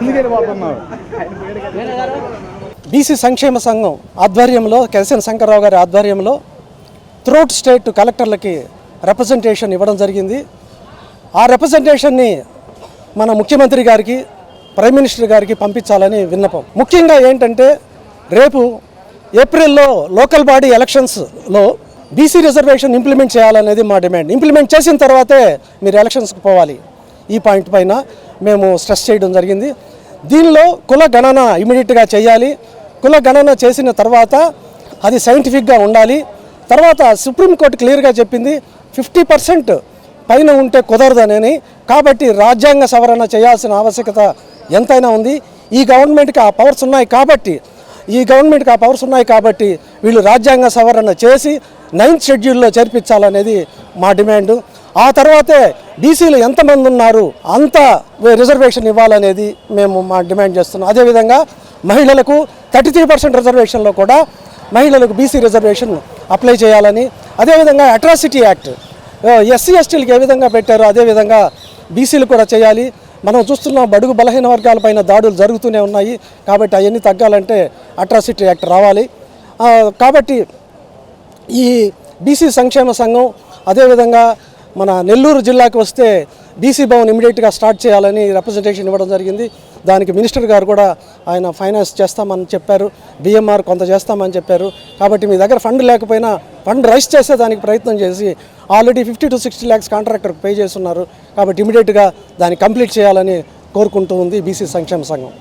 ఎందుకు వెళ్ళిపోతున్నారు బీసీ సంక్షేమ సంఘం ఆధ్వర్యంలో కెరసిన శంకర్రావు గారి ఆధ్వర్యంలో త్రూట్ స్టేట్ కలెక్టర్లకి రిప్రజెంటేషన్ ఇవ్వడం జరిగింది. ఆ రిప్రజెంటేషన్ని మన ముఖ్యమంత్రి గారికి ప్రైమ్ మినిస్టర్ గారికి పంపించాలని విన్నపం. ముఖ్యంగా ఏంటంటే రేపు ఏప్రిల్లో లోకల్ బాడీ ఎలక్షన్స్లో బీసీ రిజర్వేషన్ ఇంప్లిమెంట్ చేయాలనేది మా డిమాండ్ ఇంప్లిమెంట్ చేసిన తర్వాతే మీరు ఎలక్షన్స్కి పోవాలి. ఈ పాయింట్ పైన మేము స్ట్రెస్ చేయడం జరిగింది. దీనిలో కుల గణన ఇమీడియట్గా చేయాలి. కుల గణన చేసిన తర్వాత అది సైంటిఫిక్గా ఉండాలి. తర్వాత సుప్రీంకోర్టు క్లియర్గా చెప్పింది ఫిఫ్టీ పర్సెంట్ పైన ఉంటే కుదరదనని. కాబట్టి రాజ్యాంగ సవరణ చేయాల్సిన ఆవశ్యకత ఎంతైనా ఉంది. ఈ గవర్నమెంట్కి ఆ పవర్స్ ఉన్నాయి కాబట్టి ఈ గవర్నమెంట్కి ఆ పవర్స్ ఉన్నాయి కాబట్టి వీళ్ళు రాజ్యాంగ సవరణ చేసి నైన్త్ షెడ్యూల్లో చేర్పించాలనేది మా డిమాండు. ఆ తర్వాతే బీసీలు ఎంతమంది ఉన్నారు అంత రిజర్వేషన్ ఇవ్వాలనేది మేము మా డిమాండ్ చేస్తున్నాం. అదేవిధంగా మహిళలకు థర్టీ త్రీ పర్సెంట్ రిజర్వేషన్లో కూడా మహిళలకు బీసీ రిజర్వేషన్ అప్లై చేయాలని అదేవిధంగా అట్రాసిటీ యాక్ట్ ఎస్సీ ఎస్టీలకు ఏ విధంగా పెట్టారో అదేవిధంగా బీసీలు కూడా చేయాలి. మనం చూస్తున్నాం బడుగు బలహీన వర్గాలపైన దాడులు జరుగుతూనే ఉన్నాయి కాబట్టి అవన్నీ తగ్గాలంటే అట్రాసిటీ యాక్ట్ రావాలి. కాబట్టి ఈ బీసీ సంక్షేమ సంఘం అదేవిధంగా మన నెల్లూరు జిల్లాకి వస్తే బీసీ భవన్ ఇమీడియట్గా స్టార్ట్ చేయాలని రిప్రజెంటేషన్ ఇవ్వడం జరిగింది. దానికి మినిస్టర్ గారు కూడా ఆయన ఫైనాన్స్ చేస్తామని చెప్పారు. బిఎంఆర్ కొంత చేస్తామని చెప్పారు. కాబట్టి మీ దగ్గర ఫండ్ లేకపోయినా ఫండ్ రైస్ చేసే దానికి ప్రయత్నం చేసి already fifty to sixty lakhs కాంట్రాక్టర్కి pay చేస్తున్నారు. కాబట్టి ఇమీడియట్గా దాన్ని కంప్లీట్ చేయాలని కోరుకుంటూ ఉంది బీసీ సంక్షేమ సంఘం.